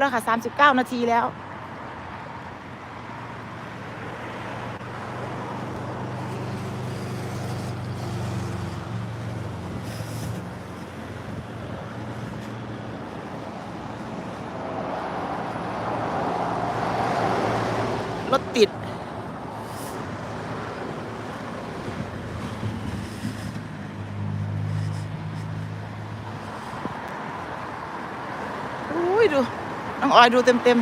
แล้วค่ะสามสิบเก้านาทีแล้วรถติด อุ้ย ดู น้องออยดูเต็มเต็ม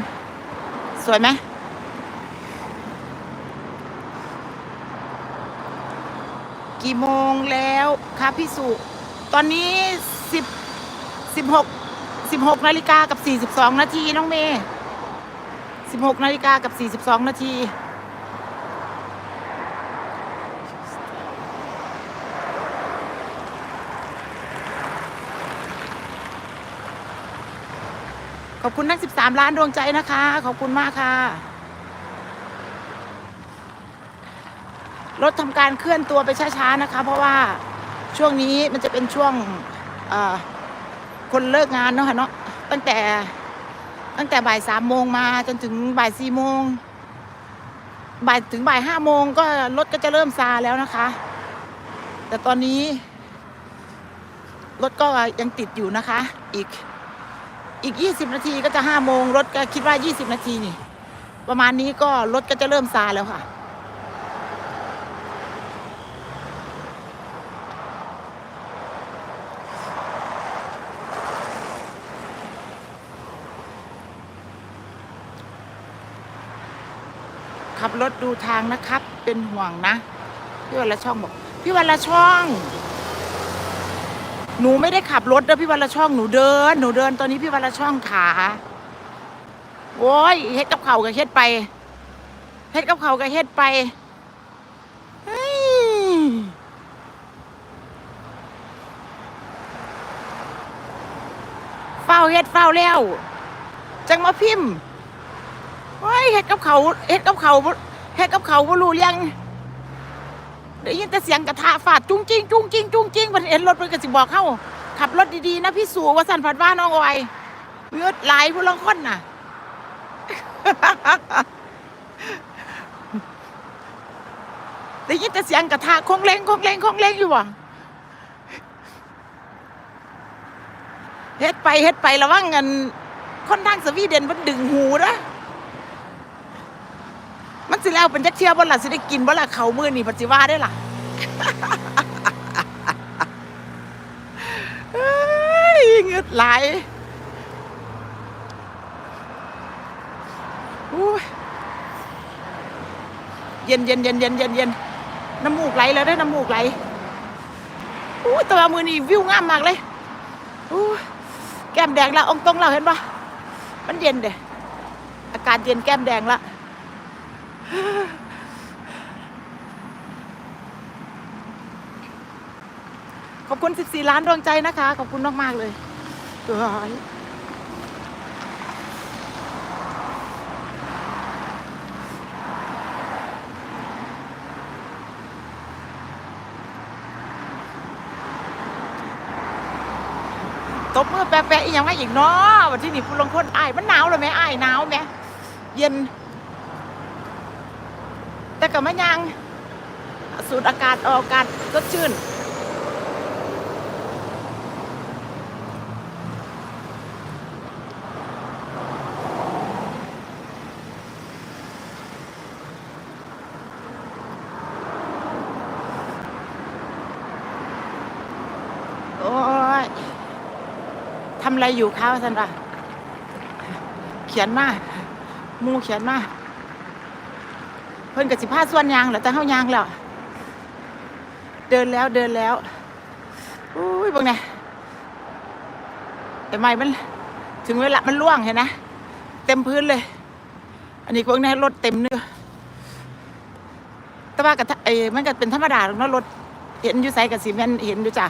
ๆสวยไหมกี่โมงแล้วคะพี่สุ ตอนนี้สิบสิบหกสิบหกนาฬิกากับสี่สิบสองนาทีน้องเมย์สิบหกนาฬิกากับสี่สิบสองนาที อบคุณทั้ง13 ล้านดวงใจนะคะ ขอบคุณมากค่ะ รถทำการเคลื่อนตัวไปช้าๆนะคะ เพราะว่าช่วงนี้มันจะเป็นช่วงคนเลิกงานเนาะค่ะเนาะตั้งแต่ตั้งแต่บ่ายสามโมงมาจนถึงบ่ายสี่โมงบ่ายถึงบ่ายห้าโมงก็รถก็จะเริ่มซาแล้วนะคะ แต่ตอนนี้รถก็ยังติดอยู่นะคะ อีก อีก 20 นาทีก็จะ5โมงรถก็คิดว่า 20 นาทีนี่ ประมาณนี้ก็รถก็จะเริ่มซาแล้วค่ะ ขับรถดูทางนะครับ เป็นห่วงนะ พี่วันละช่องบอก พี่วันละช่อง หนูไม่ได้ขับรถเด้อพี่วันละช่องหนูเดิน หนูเดินตอนนี้พี่วันละช่องขาโอ้ยเฮ็ดกับเขากับเฮ็ดไปเฮ็ดกับเขากับเฮ็ดไปเฮ้ยเฝ้าเฮ็ดเฝ้าแล้วจังมาพิมพ์โอ้ยเฮ็ดกับเขาเฮ็ดกับเขาเฮ็ดกับเขาบ่รู้เรื่อง ได้ยินแต่เสียงกระทะฟาดจุ้งจิ้งจุ้งจิ้งจุ้งจิ้งมันเห็นรถมันก็สิบอกเข้า ขับรถดีๆนะพี่สูว่าสันผัดว่าน้องออยเลือดไหลายผู้ลางคนน่ะ ได้ยินแต่เสียงกระทะคงเล้งคงเล้งคงเล้งอยู่ว่ะเฮ็ดไปเฮ็ดไประวังเงินคนทางสวีเดนมันดึงหูนะ มันสิแล้วเป็นจักเที่ยวบ่ล่ะสิได้กินบ่ล่ะเขามื้อนี่ปัจจิว่าได้ล่ะเอ้ยเงืดไหลายเย็นเย็นเย็นเย็นเย็นเย็นน้ำมูกไหลแล้วได้น้ำมูกไหลอู้แตัวามือนี่วิวงามมากเลยอู้แก้มแดงละองตรงเราเห็นปะมันเย็นเด้อากาศเย็นแก้มแดงละ ขอบคุณ 14 ล้านดวงใจนะคะ ขอบคุณมาก ๆ เลยเอ้ยตบมือแปะๆอีกอย่างว่าอีกเนาะวันที่นี่ผู้ลงคนอ้ายมันหนาวเลยไหมอ้ายหนาวไหมเย็น แต่ก็ไม่ยัง สูดอากาศออกอากาศสดชื่น โอ้ยทำอะไรอยู่คะสันปะเขียนมาหมูเขียนมา เพิ่นกับสิผ้าส่วนยางแล้วแต่เฮายางแล้ว เดินแล้วเดินแล้วอุ้ยพวกเนี่ยแต่ไม่มันถึงเวลามันล่วงเห็นนะเต็มพื้นเลย อันนี้พวกนี้รถเต็มเนื้อแต่ว่ากับไอ้มันก็เป็นธรรมดาหรอกเนาะรถเห็นอยู่ใส่กับสีแมนเห็นอยู่จ้ะ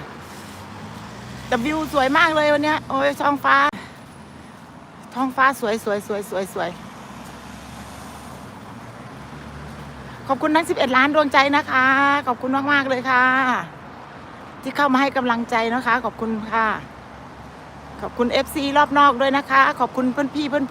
แต่วิวสวยมากเลยวันเนี้ยโอ้ยท้องฟ้า ท้องฟ้าสวยสวยสวยสวยสวย ขอบคุณทั้ง 11 ล้านดวงใจนะคะ ขอบคุณมาก ๆ เลยค่ะ ที่เข้ามาให้กำลังใจนะคะ ขอบคุณค่ะ ขอบคุณ FC รอบนอกด้วยนะคะ ขอบคุณเพื่อนพี่เพื่อน